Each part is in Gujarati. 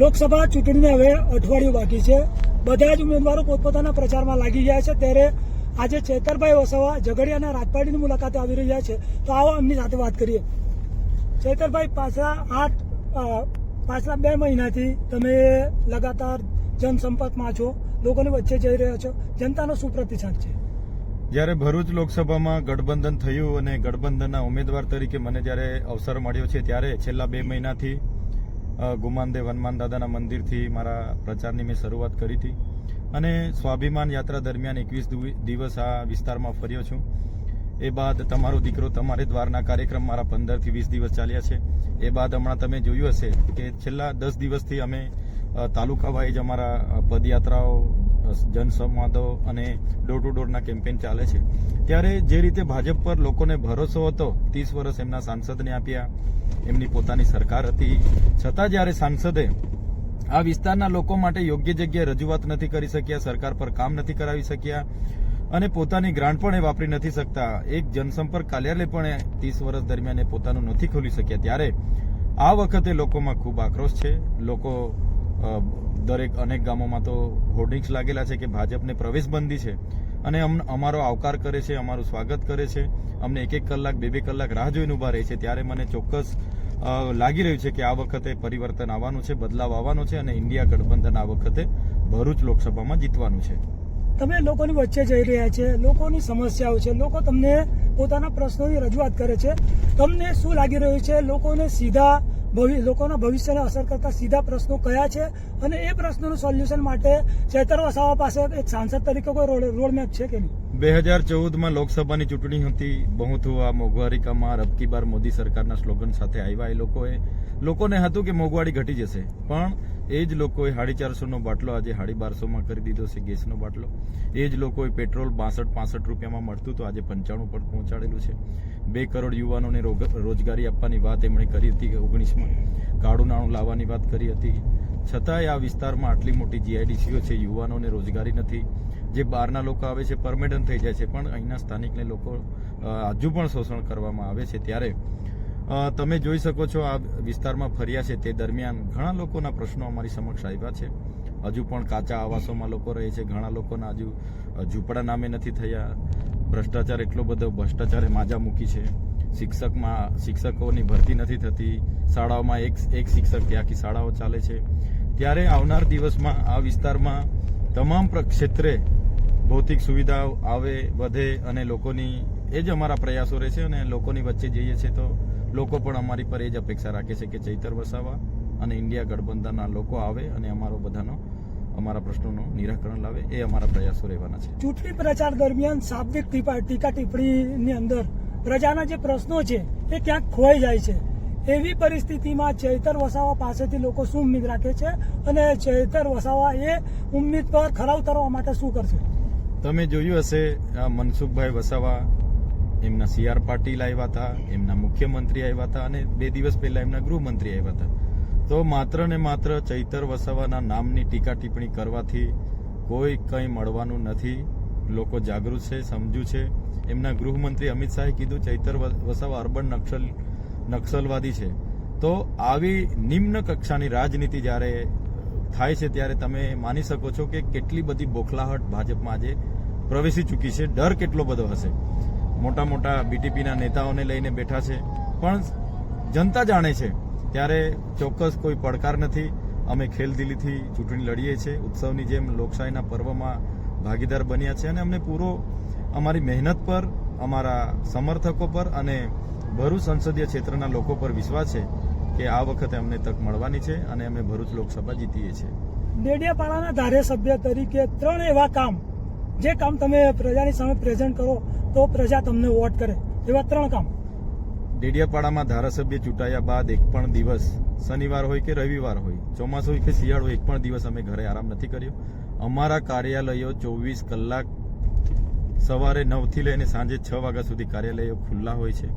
લોકસભા ચૂંટણીને હવે અઠવાડિયું બાકી છે. બધા જ ઉમેદવારો પોતપોતાના પ્રચારમાં લાગી ગયા છે. ત્યારે આજે ચેતરભાઈ વસાવા ઝઘડિયાના રાજપાટીની મુલાકાતે આવી રહ્યા છે. તો આવો એમની સાથે વાત કરીએ. ચેતરભાઈ, પાછલા આઠ પાછલા બે મહિનાથી તમે લગાતાર જનસંપર્કમાં છો. લોકોની વચ્ચે જઈ રહ્યા છો. જનતાનો શું પ્રતિસાદ છે? જ્યારે ભરૂચ લોકસભામાં ગઠબંધન થયું અને ગઠબંધનના ઉમેદવાર તરીકે મને જ્યારે અવસર મળ્યો છે, ત્યારે છેલ્લા બે મહિનાથી ગુમાનદેવ હનુમાન દાદાના મંદિરથી મારા પ્રચારની મેં શરૂઆત કરી હતી. અને સ્વાભિમાન યાત્રા દરમિયાન એકવીસ દિવસ આ વિસ્તારમાં ફર્યો છું. એ બાદ તમારો દીકરો તમારે દ્વારના કાર્યક્રમ મારા પંદરથી વીસ દિવસ ચાલ્યા છે. એ બાદ હમણાં તમે જોયું હશે કે છેલ્લા દસ દિવસથી અમે તાલુકા વાઇઝ અમારા પદયાત્રાઓ જનસંવાદો અને ડોર ટુ ડોરના કેમ્પેન ચાલે છે. ત્યારે જે રીતે ભાજપ પર લોકોને ભરોસો હતો, ત્રીસ વર્ષ એમના સાંસદને આપ્યા. એમની પોતાની સરકાર હતી. છતાં જ્યારે સાંસદે આ વિસ્તારના લોકો માટે યોગ્ય જગ્યાએ રજૂઆત નથી કરી શક્યા, સરકાર પર કામ નથી કરાવી શક્યા અને પોતાની ગ્રાન્ટ પણ એ વાપરી નથી શકતા, એક જનસંપર્ક કાર્યાલય પણ ત્રીસ વર્ષ દરમિયાન એ પોતાનું નથી ખોલી શક્યા. ત્યારે આ વખતે લોકોમાં ખૂબ આક્રોશ છે. લોકો દરેક અનેક ગામોમાં તો હોર્ડિંગ્સ લાગેલા છે કે ભાજપને પ્રવેશબંધી છે. અને અમ- અમારો આવકાર કરે છે, અમારું સ્વાગત કરે છે. અમને એક એક કલાક, બે બે કલાક રાહ જોઈને ઊભા રહે છે. ત્યારે મને ચોક્કસ લાગી રહ્યું છે કે આ વખતે પરિવર્તન આવવાનું છે, બદલાવ આવવાનો છે અને ઇન્ડિયા ગઠબંધન આ વખતે ભરૂચ લોકસભામાં જીતવાનું છે. તમે લોકોની વચ્ચે જઈ રહ્યા છે, લોકોની સમસ્યાઓ છે, લોકો તમને પોતાના પ્રશ્નોની રજૂઆત કરે છે. તમને શું લાગી રહ્યું છે? લોકોને સીધા લોકોના ભવિષ્યને અસર કરતા સીધા પ્રશ્નો કયા છે અને એ પ્રશ્નોનું સોલ્યુશન માટે ચેતર વસાવા પાસે એક સાંસદ તરીકે કોઈ રોડ છે કે નહીં? બે હજાર ચૌદમાં લોકસભાની ચૂંટણી હતી બહુ થુઆ મોંઘવારી કમા રબકી બાર મોદી સરકારના સ્લોગન સાથે આવ્યા એ લોકોએ. લોકોને હતું કે મોંઘવારી ઘટી જશે, પણ એ જ લોકોએ સાડી ચારસોનો બાટલો આજે સાડી બારસોમાં કરી દીધો છે, ગેસનો બાટલો. એ જ લોકોએ પેટ્રોલ બાસઠ, પાસઠ રૂપિયામાં મળતું તો આજે પંચાણું પર પહોંચાડેલું છે. બે કરોડ યુવાનોને રોજગારી આપવાની વાત એમણે કરી હતી ઓગણીસમાં. કાળું નાણું લાવવાની વાત કરી હતી. છતાંય આ વિસ્તારમાં આટલી મોટી જીઆઈડીસીઓ છે, યુવાનોને રોજગારી નથી. જે બહારના લોકો આવે છે, પરમેડન થઈ જાય છે, પણ અહીંના સ્થાનિકને લોકો હજુ પણ શોષણ કરવામાં આવે છે. ત્યારે તમે જોઈ શકો છો આ વિસ્તારમાં ફર્યા છે. તે દરમિયાન ઘણા લોકોના પ્રશ્નો અમારી સમક્ષ આવ્યા છે. હજુ પણ કાચા આવાસોમાં લોકો રહે છે. ઘણા લોકોના હજુ ઝૂંપડા નામે નથી થયા. ભ્રષ્ટાચાર એટલો બધો, ભ્રષ્ટાચારે માજા મૂકી છે. શિક્ષકમાં, શિક્ષકોની ભરતી નથી થતી. શાળાઓમાં એક એક શિક્ષક આખી શાળાઓ ચાલે છે. ત્યારે આવનાર દિવસમાં આ વિસ્તારમાં તમામ ક્ષેત્રે ભૌતિક સુવિધાઓ આવે, વધે અને લોકોની, એ જ અમારા પ્રયાસો રહે છે અને લોકોની વચ્ચે જઈએ છીએ તો લોકો પણ અમારી પર એ જ અપેક્ષા રાખે છે કે ચૈતર વસાવા અને ઇન્ડિયા ગઠબંધનના લોકો આવે અને અમારો બધાનો અમારા પ્રશ્નોનું નિરાકરણ લાવે એ અમારા પ્રયાસો રહેવાના છે. ચૂંટણી પ્રચાર દરમિયાન શાબ્દિક ટીકા ટિપ્પણીની અંદર પ્રજાના જે પ્રશ્નો છે એ ક્યાંક ખોવાઈ જાય છે. એવી પરિસ્થિતિમાં ચૈતર વસાવા પાસેથી લોકો શું ઉમ્મીદ રાખે છે અને ચૈતર વસાવા એ ઉમ્મીદ પર ખરા ઉતરવા માટે શું કરશે? તમે જોયું હશે મનસુખભાઈ વસાવા એમના સી આર પાટીલ આવ્યા હતા, એમના મુખ્યમંત્રી આવ્યા હતા અને બે દિવસ પહેલા એમના ગૃહમંત્રી આવ્યા હતા. તો માત્ર ને માત્ર ચૈતર વસાવાના નામની ટીકા ટિપ્પણી કરવાથી કોઈ કંઈ મળવાનું નથી. લોકો જાગૃત છે, સમજુ છે. એમના ગૃહમંત્રી અમિત શાહે કીધું, ચૈતર વસાવા અર્બન નક્સલ, નક્સલવાદી છે. તો આવી નિમ્ન કક્ષાની રાજનીતિ જ્યારે થાય છે, ત્યારે તમે માની શકો છો કે કેટલી બધી બોખલાહટ ભાજપમાં આજે પ્રવેશી ચૂકી છે. ડર કેટલો બધો હશે. મોટા મોટા બીટીપીના નેતાઓને લઈને બેઠા છે. પણ જનતા જાણે છે ત્યારે ચોક્કસ કોઈ પડકાર નથી. અમે ખેલદિલીથી ચૂંટણી લડીએ છીએ. ઉત્સવની જેમ લોકશાહીના પર્વમાં ભાગીદાર બન્યા છે અને અમને પૂરો અમારી મહેનત પર, અમારા સમર્થકો પર અને ભરૂચ સંસદીય ક્ષેત્રના લોકો પર વિશ્વાસ છે કે આ વખતે અમને તક મળવાની છે અને અમે ભરૂચ લોકસભા જીતીએ છીએ. ડેડિયાપાડાના ધારાસભ્ય તરીકે ત્રણ એવા કામ જે કામ તમે પ્રજાની સામે પ્રેઝન્ટ કરો, તો પ્રજા તમને વોટ કરે. એવા ત્રણ કામ. ડેડિયાપાડામાં ધારાસભ્ય ચૂંટાયા બાદ એક પણ દિવસ, શનિવાર હોય કે રવિવાર હોય, ચોમાસું હોય કે શિયાળો એક પણ દિવસ અમે ઘરે આરામ નથી કર્યો. અમારા કાર્યાલયો ચોવીસ કલાક સવારે નવથી લઈને સાંજે છ વાગ્યા સુધી કાર્યાલયો ખુલ્લા હોય છે.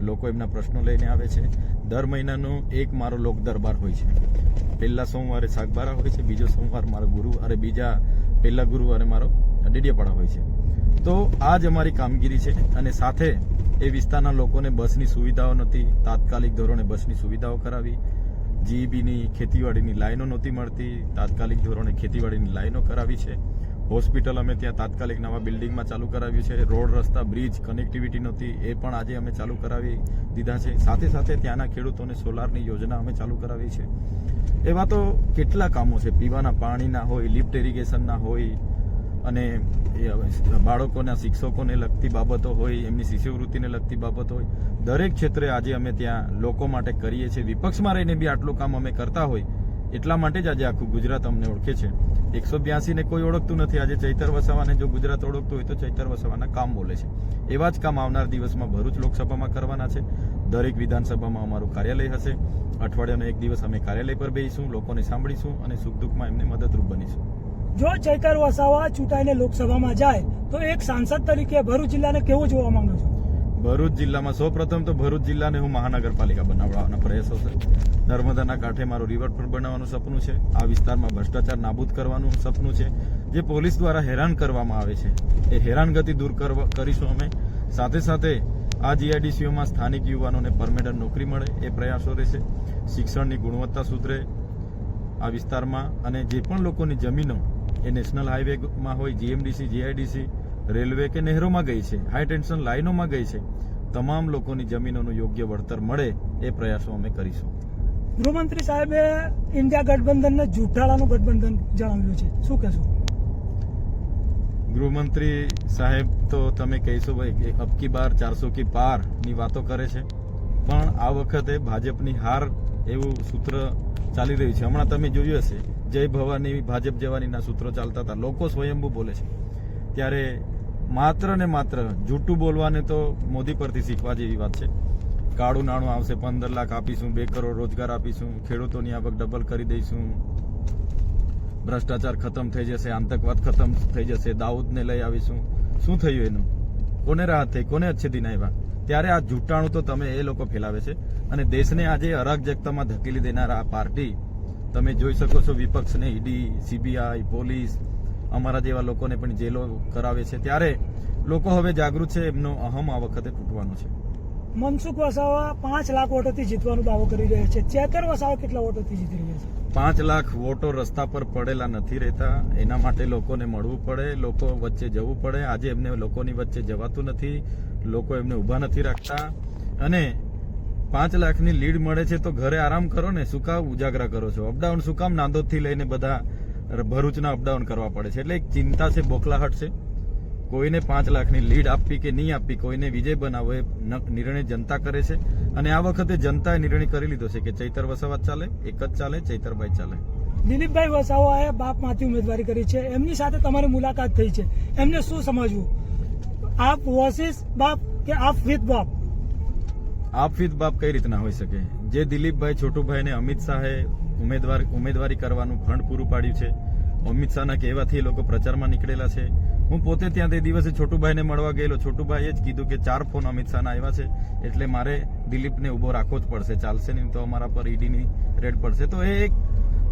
લોકો એમના પ્રશ્નો લઈને આવે છે. દર મહિનાનો એક મારો લોક દરબાર હોય છે. પહેલા સોમવારે સાગબારા હોય છે, બીજો સોમવાર મારો ગુરુ અરે બીજા પહેલા ગુરુવારે મારો ડેડિયાપાડા હોય છે. તો આ જ અમારી કામગીરી છે અને સાથે એ વિસ્તારના લોકોને બસની સુવિધાઓ નથી તાત્કાલિક ધોરણે બસની સુવિધાઓ કરાવી, જીઈબીની ખેતીવાડીની લાઈનો નહોતી મળતી, તાત્કાલિક ધોરણે ખેતીવાડીની લાઈનો કરાવી છે. હોસ્પિટલ અમે ત્યાં તાત્કાલિક નવા બિલ્ડિંગમાં ચાલુ કરાવ્યું છે. રોડ, રસ્તા, બ્રિજ, કનેક્ટિવિટી નહોતી, એ પણ આજે અમે ચાલુ કરાવી દીધા છે. સાથે સાથે ત્યાંના ખેડૂતોને સોલારની યોજના અમે ચાલુ કરાવી છે. એવા તો કેટલા કામો છે. પીવાના પાણીના હોય, લિફ્ટ ઇરિગેશનના હોય અને એ બાળકોના, શિક્ષકોને લગતી બાબતો હોય, એમની શિષ્યવૃત્તિને લગતી બાબતો હોય, દરેક ક્ષેત્રે આજે અમે ત્યાં લોકો માટે કરીએ છીએ. વિપક્ષમાં રહીને બી આટલું કામ અમે કરતા હોય, એટલા માટે જ આજે આખું ગુજરાત અમને ઓળખે છે. એકસો બ્યાસીને કોઈ ઓળખતું નથી. આજે ચૈતર વસાવાને જો ગુજરાત ઓળખતું હોય તો ચૈતર વસાવાના કામ બોલે છે. એવા જ કામ આવનાર દિવસમાં ભરૂચ લોકસભામાં કરવાના છે. દરેક વિધાનસભામાં અમારું કાર્યાલય હશે. અઠવાડિયાનો એક દિવસ અમે કાર્યાલય પર બેસીશું, લોકોને સાંભળીશું અને સુખ દુઃખમાં એમને મદદરૂપ બનીશું. જો ચૈતર વસાવા ચૂંટાઈને લોકસભામાં જાય, તો એક સાંસદ તરીકે ભરૂચ જિલ્લાને કેવું જોવા માંગો છો? ભરૂચ જિલ્લામાં સૌ પ્રથમ તો ભરૂચ જિલ્લાને હું મહાનગરપાલિકા બનાવવાના પ્રયાસો છે. નર્મદાના કાંઠે મારું રિવરફ્રન્ટ બનાવવાનું સપનું છે. આ વિસ્તારમાં ભ્રષ્ટાચાર નાબૂદ કરવાનું સપનું છે. જે પોલીસ દ્વારા હેરાન કરવામાં આવે છે. એ હેરાનગતિ દૂર કરીશું અમે. સાથે સાથે આ જીઆઈડીસીઓમાં સ્થાનિક યુવાનોને પરમેનન્ટ નોકરી મળે એ પ્રયાસો રહેશે. શિક્ષણની ગુણવત્તા સુધરે આ વિસ્તારમાં અને જે પણ લોકોની જમીનો એ નેશનલ હાઈવેમાં હોય જીએમડીસી જીઆઈડીસી રેલવે કે નહેરોમાં ગઈ છે હાઈ ટેન્શન લાઇનોમાં ગઈ છે તમામ લોકોની જમીનોનું યોગ્ય વળતર મળે એ પ્રયાસો અમે કરીશું. ગૃહમંત્રી સાહેબે ઇન્ડિયા ગઠબંધનને જૂઠાળાનું ગઠબંધન જણાવ્યું છે. શું કહેશો? ગૃહમંત્રી સાહેબ તો તમે કહીશો ભાઈ કે અબકી બાર ચારસો કી પારની વાતો કરે છે. પણ આ વખતે ભાજપની હાર એવું સૂત્ર ચાલી રહ્યું છે. હમણાં તમે જોયું હશે, જય ભવાની ભાજપ જવાનીના સૂત્રો ચાલતા હતા. લોકો સ્વયંભૂ બોલે છે. ત્યારે માત્ર ને માત્ર જૂઠું બોલવાને તો મોદી પરથી શીખવા જેવી વાત છે. કાળું નાણું આવશે, પંદર લાખ આપીશું, બે કરોડ રોજગાર આપીશું, ખેડૂતોની આવક ડબલ કરી દઈશું. ભ્રષ્ટાચાર ખતમ થઈ જશે, આતંકવાદ ખતમ થઈ જશે, દાઉદને લઈ આવીશું. શું થયું એનું? કોને રાહત થઈ? કોને અચ્છે દિન આવ્યા ત્યારે આ જૂટાણું તો તમે એ લોકો ફેલાવે છે. અને દેશને આજે અરાજકતામાં ધકેલી દેનાર આ પાર્ટી તમે જોઈ શકો છો વિપક્ષને ઈડી સીબીઆઈ પોલીસ અમારા જેવા લોકોને પણ જેલો કરાવે છે. ત્યારે લોકો હવે જાગૃત છે એમનો અહમ આ વખતે તૂટવાનો છે. મનસુખ વસાવા પાંચ લાખ વોટોથી જીતવાનો દાવો કરી રહ્યા છે. ચેતર વસાવા કેટલા વોટોથી જીતી રહ્યા છે? પાંચ લાખ વોટો રસ્તા પર પડેલા નથી રહેતા. એના માટે લોકોને મળવું પડે લોકો વચ્ચે જવું પડે. આજે એમને લોકોની વચ્ચે જવાતું નથી. લોકો એમને ઊભા નથી રાખતા. અને પાંચ લાખની લીડ મળે છે તો ઘરે આરામ કરો ને શું કામ ઉજાગરા કરો છો. અપડાઉન શું કામ નાંદોદથી લઈને બધા ભરૂચના અપડાઉન કરવા પડે છે. એટલે એક ચિંતા છે, બોખલાહટ છે. કોઈને પાંચ લાખની લીડ આપવી કે નહીં આપવી, કોઈને વિજય બનાવવો એ નિર્ણય જનતા કરે છે. અને આ વખતે જનતાએ નિર્ણય કરી લીધો છે કે ચૈતર વસાવા ચાલે, એક જ ચાલે, ચૈતરભાઈ ચાલે. દિલીપભાઈ વસાવાએ બાપમાંથી ઉમેદવારી કરી છે. એમની સાથે તમારી મુલાકાત થઈ છે. એમને શું સમજવું? આપ વર્સિસ બાપ કે આપ વિથ બાપ? આપ વિથ બાપ કઈ રીતના હોઈ શકે? જે દિલીપભાઈ છોટુભાઈ ને અમિત શાહે ઉમેદવાર ઉમેદવારી કરવાનું ફંડ પૂરું પાડ્યું છે, અમિત શાહના કહેવાથી એ લોકો પ્રચારમાં નીકળેલા છે. હું પોતે ત્યાં તે દિવસે છોટુભાઈને મળવા ગયેલો. છોટુભાઈએ જ કીધું કે ચાર ફોન અમિત શાહના આવ્યા છે, એટલે મારે દિલીપને ઊભો રાખવો જ પડશે. ચાલશે નહીં તો અમારા પર ઈડીની રેડ પડશે. તો એ એક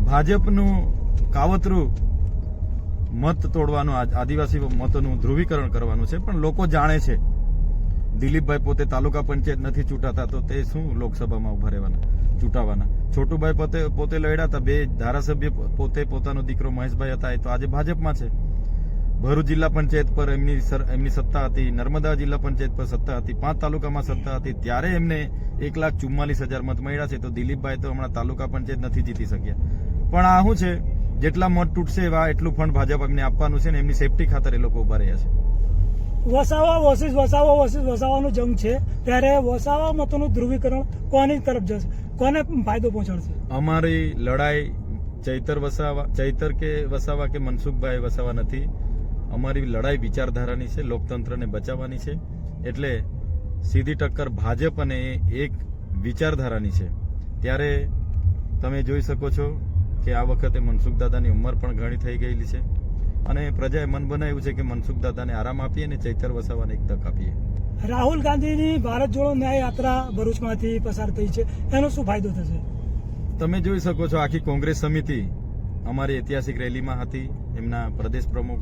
ભાજપનું કાવતરું મત તોડવાનું આદિવાસી મતોનું ધ્રુવીકરણ કરવાનું છે, પણ લોકો જાણે છે, દિલીપભાઈ પોતે તાલુકા પંચાયત નથી ચૂંટાતા, તો તે શું લોકસભામાં ઊભા રહેવાના, ચૂંટાવાના? છોટુભાઈ પોતે પોતે લડ્યા હતા, બે ધારાસભ્ય પોતે પોતાનો દીકરો મહેશભાઈ હતા, એ તો આજે ભાજપમાં છે. ભરૂચ જિલ્લા પંચાયત પર એમની એમની સત્તા હતી, નર્મદા જિલ્લા પંચાયત પર સત્તા હતી, પાંચ તાલુકામાં સત્તા હતી, ત્યારે એમને એક લાખ ચુમ્માલીસ હજાર મત મળ્યા છે, તો દિલીપભાઈ તો હમણાં તાલુકા પંચાયત નથી જીતી શક્યા. પણ આ શું છે? જેટલા મત તૂટશે એવા એટલું ફંડ ભાજપ એમને આપવાનું છે ને એમની સેફટી ખાતર એ લોકો ઊભા રહ્યા છે. વસાવા વર્સિસ વસાવા વર્સિસ વસાવાનો જંગ છે. ત્યારે વસાવા મતોનું ધ્રુવીકરણ કોની તરફ જશે? કોને ફાયદો પહોંચાડશે? અમારી લડાઈ ચૈતર વસાવા ચૈતર કે વસાવા કે મનસુખભાઈ વસાવા નથી. અમારી લડાઈ વિચારધારાની છે લોકતંત્રને બચાવવાની છે. એટલે સીધી ટક્કર ભાજપ અને એક વિચારધારાની છે. ત્યારે તમે જોઈ શકો છો કે આ વખતે મનસુખ દાદાની ઉંમર પણ ઘણી થઈ ગયેલી છે. અને પ્રજાએ મન બનાવ્યું છે કે મનસુખ દાદાને આરામ આપીએ અને ચૈતર વસાવાને એક તક આપીએ. રાહુલ ગાંધીની ભારત જોડો ન્યાય યાત્રા ભરૂચમાંથી પસાર થઈ છે. એનો શું ફાયદો થશે? તમે જોઈ શકો છો આખી કોંગ્રેસ સમિતિ અમારી ઐતિહાસિક રેલીમાં હતી. એમના પ્રદેશ પ્રમુખ